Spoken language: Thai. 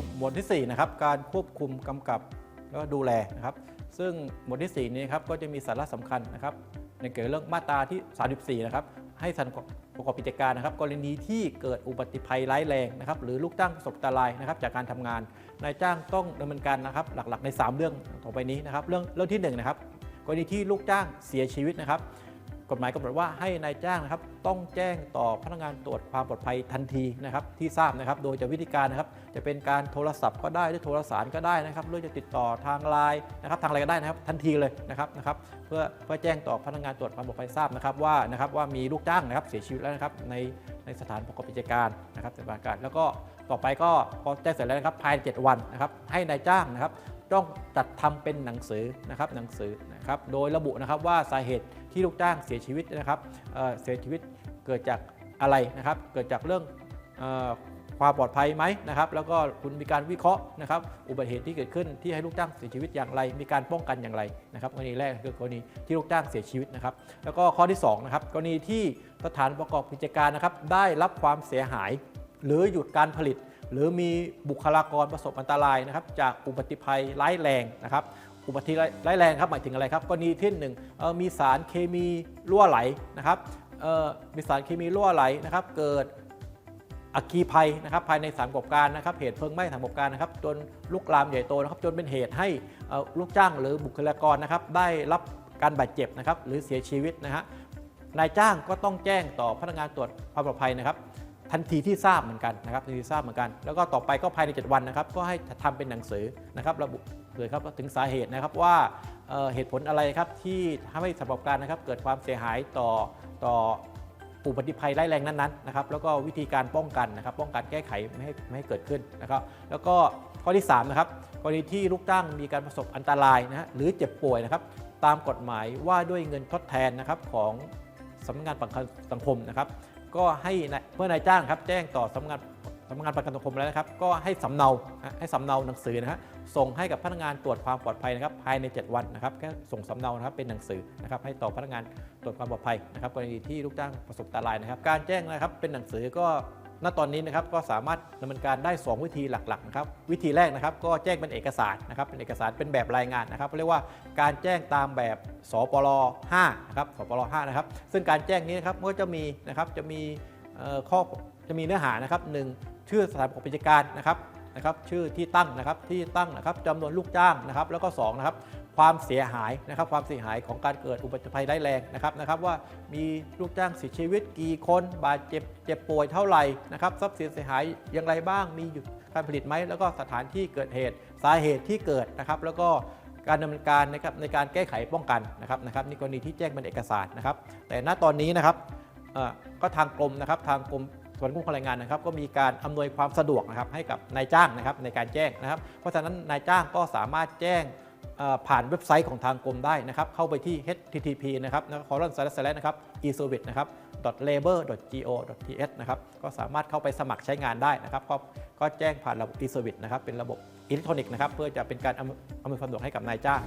สู่หมวดที่ 4 นะครับ การควบคุมกำกับแล้วก็ดูแลนะครับ ซึ่งหมวดที่ 4 นี้ครับก็จะมีสาระสำคัญนะครับ ในเกี่ยวกับเรื่องมาตราที่ 34 นะครับ ให้สถานประกอบกิจการนะครับ กรณีที่เกิดอุบัติภัยร้ายแรงนะครับ หรือลูกจ้างประสบอันตรายนะครับ จากการทำงานนายจ้างต้องดำเนินการนะครับ หลักๆ ใน 3 เรื่องต่อไปนี้นะครับ เรื่องเรื่องที่1นะครับกรณีที่ลูกจ้างเสียชีวิตนะครับ กฎหมายกำหนดว่าให้นายจ้างนะครับต้องแจ้งต่อพนักงานตรวจความปลอดภัยทันทีนะครับที่ทราบนะครับ โดยจะวิธีการนะครับจะเป็นการโทรศัพท์ก็ได้หรือโทรสารก็ได้นะครับหรือจะติดต่อทางไลน์นะครับทางอะไรก็ได้นะครับทันทีเลยนะครับนะครับเพื่อเพื่อแจ้งต่อพนักงานตรวจความปลอดภัยทราบนะครับว่านะครับว่ามีลูกจ้างนะครับเสียชีวิตแล้วนะครับในในสถานประกอบกิจการนะครับสถานการแล้วก็ต่อไปก็พอแจ้งเสร็จแล้วนะครับภายใน7วันนะครับให้นายจ้างนะครับต้องจัดทำเป็นหนังสือนะครับหนังสือนะครับโดยระบุนะครับว่าสาเหตุ ที่ลูกจ้างเสียชีวิตนะครับเเสียชีวิตเกิดจากอะไรนะครับ เกิดจากเรื่องออความปลอดภัยไหมนะครับ แล้วก็คุณมีการวิเคราะห์นะครับ อุบัติเหตุที่เกิดขึ้นที่ให้ลูกจ้างเสียชีวิตอย่างไร มีการป้องกันอย่างไรนะครับกรณีแรกคือกรณีที่ลูกจ้างเสียชีวิตนะครับ แล้วก็ข้อที่สองนะครับกรณีที่สถานประกอบกิจการนะครับ ได้รับความเสียหาย หรือหยุดการผลิต หรือมีบุคลากรประสบอันตรายนะครับ จากอุบัติภัยร้ายแรงนะครับ อุบัติร้ายแรงครับหมายถึงอะไรครับกรณีที่หนึ่งมีสารเคมีรั่วไหลนะครับมีสารเคมีรั่วไหลนะครับ เกิดอัคคีภัยนะครับภายในสานประกอบการนะครับเหตุเพลิงไหม้สานประกอบการนะครับจนลุกลามใหญ่โตนะครับจนเป็นเหตุให้ลูกจ้างหรือบุคลากรนะครับได้รับการบาดเจ็บนะครับหรือเสียชีวิตนะฮะนายจ้างก็ต้องแจ้งต่อพนักงานตรวจความปลอดภัยนะครับทันทีที่ทราบเหมือนกันนะครับทันทีทราบเหมือนกัน แล้วก็ต่อไปก็ภายใน 7 วันนะครับก็ให้ทำเป็นหนังสือนะครับระบุ เลยครับถึงสาเหตุนะครับว่าเเหตุผลอะไรครับที่ทำให้สำหรับการนะครับเกิดความเสียหายต่อต่ออุบัติภัยร้ายแรงนั้นๆนะครับแล้วก็วิธีการป้องกันนะครับ ป้องกันแก้ไขไม่ให้ไม่ให้เกิดขึ้นนะครับ แล้วก็ข้อที่3นะครับกรณีที่ลูกจ้างมีการประสบอันตรายนะฮะหรือเจ็บป่วยนะครับ ตามกฎหมายว่าด้วยเงินทดแทนนะครับของสำนักงานประกันสังคมนะครับ ก็ให้เมื่อนายจ้างครับแจ้งต่อสำนักงาน สำนักงานประกันสังคมแล้วนะครับ ก็ให้สำเนาให้สำเนาหนังสือนะฮะส่งให้กับพนักงานตรวจความปลอดภัยนะครับภายใน 7 วันนะครับแค่ส่งสำเนานะครับเป็นหนังสือนะครับให้ต่อพนักงานตรวจความปลอดภัยนะครับกรณีที่ลูกจ้างประสบอันตรายนะครับ การแจ้งนะครับเป็นหนังสือก็ณตอนนี้นะครับก็สามารถดำเนินการได้ 2 วิธีหลักๆนะครับวิธีแรกนะครับก็แจ้งเป็นเอกสารนะครับเป็นเอกสารเป็นแบบรายงานนะครับเรียกว่าการแจ้งตามแบบสปร5นะครับสปร5นะครับซึ่งการแจ้งนี้นะครับก็จะมีนะครับจะมีข้อจะมีเนื้อหานะครับหนึ่ง ชื่อสถานประกอบกิจการนะครับนะครับชื่อที่ตั้งนะครับที่ตั้งนะครับจำนวนลูกจ้างนะครับ แล้วก็2นะครับความเสียหายนะครับความเสียหายของการเกิดอุบัติภัยร้ายแรงนะครับนะครับ ว่ามีลูกจ้างเสียชีวิตกี่คนบาดเจ็บเจ็บป่วยเท่าไหร่นะครับทรัพย์สินเสียหายอย่างไรบ้างมีหยุดการผลิตไหมแล้วก็สถานที่เกิดเหตุสาเหตุที่เกิดนะครับ แล้วก็การดำเนินการนะครับในการแก้ไขป้องกันนะครับนะครับนี่กรณีที่แจ้งเป็นเอกสารนะครับ แต่ณตอนนี้นะครับก็ทางกรมนะครับทางกรม สวนคุ้มครองแรงงานนะครับ ก็มีการอำนวยความสะดวกนะครับให้กับนายจ้างนะครับในการแจ้งนะครับ เพราะฉะนั้นนายจ้างก็สามารถแจ้งผ่านเว็บไซต์ของทางกรมได้นะครับ เข้าไปที่ http นะครับนะคอร์นสแลนะครับ e-service นะครับ labor.go.th นะครับ ก็สามารถเข้าไปสมัครใช้งานได้นะครับ ก็ก็แจ้งผ่านระบบ e-service นะครับ เป็นระบบอิเล็กทรอนิกส์นะครับ เพื่อจะเป็นการอำนวยความสะดวกให้กับนายจ้าง